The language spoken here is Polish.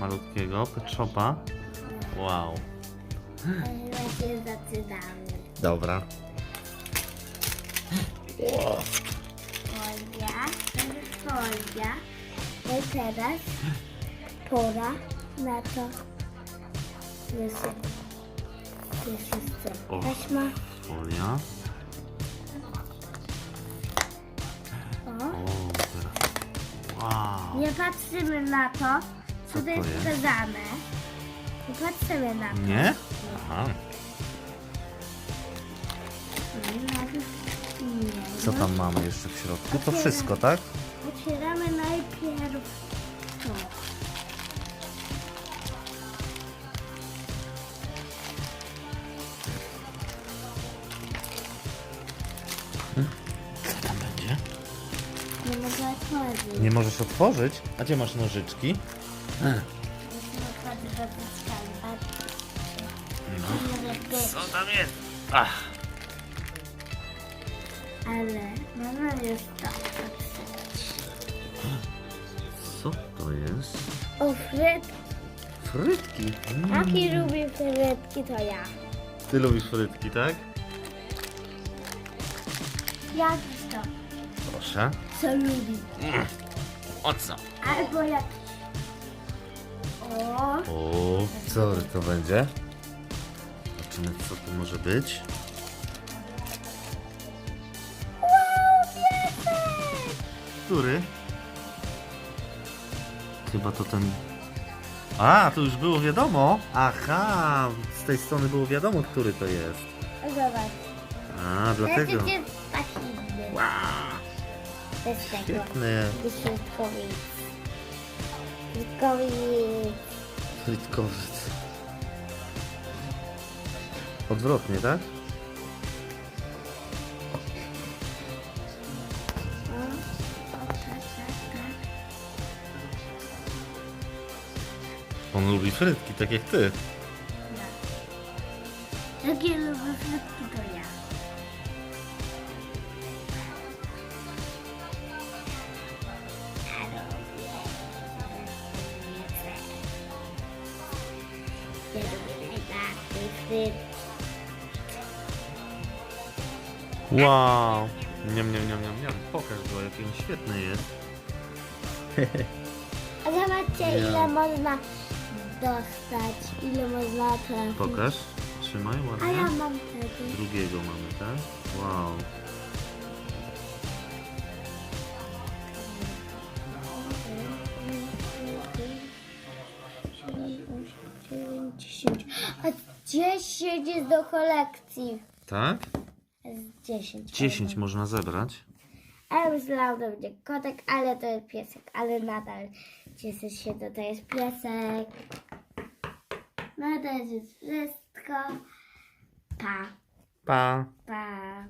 Malutkiego Pet Shopa. Wow. Właśnie zaczynamy. Dobra. Folia, folia. No i teraz pora na to. Jest, jest jeszcze O. taśma. Folia. O. O, teraz. Wow. Nie patrzymy na to, co to jest pokazane. Nie patrzymy na to. Nie? Aha. Nie. Co tam mamy jeszcze w środku? To wszystko, tak? Otwieramy najpierw to. Co tam będzie? Nie mogę otworzyć. Nie możesz otworzyć? A gdzie masz nożyczki? No. Co tam jest? Ach. Ale mama to otworzyć. Co to jest? O, fryt. Frytki. Mm. Taki lubi frytki, to ja. Ty lubisz frytki, tak? Jak to? Proszę. Co lubi? O co? Albo jak... O, O, co to będzie? Zobaczymy, co to może być. Który? Chyba to ten... A, to już było wiadomo. Aha, z tej strony było wiadomo, który to jest. Zobacz. A, dlatego. Taki inny. Wow, Bez tego. świetny. Frytkowiec. Odwrotnie, tak? Tak, tak, tak. On lubi frytki, tak jak ty. Jakie lubię frytki, to ja. Ja lubię najbardziej frytki. Wow. Niam, niam, niam, niam, niam. Pokaż go, jaki on świetny jest. A zobaczcie, Ja. ile można dostać, ile można trafić. Pokaż. Trzymaj A ładnie. ja mam wtedy. Drugiego mamy, tak? Wow. A 10 jest do kolekcji. Tak? Z 10. 10 można zebrać. Ja myślałam, że będzie kotek, ale to jest piesek. Ale nadal cieszę się, że to jest piesek. No to jest wszystko. Pa, Pa. pa.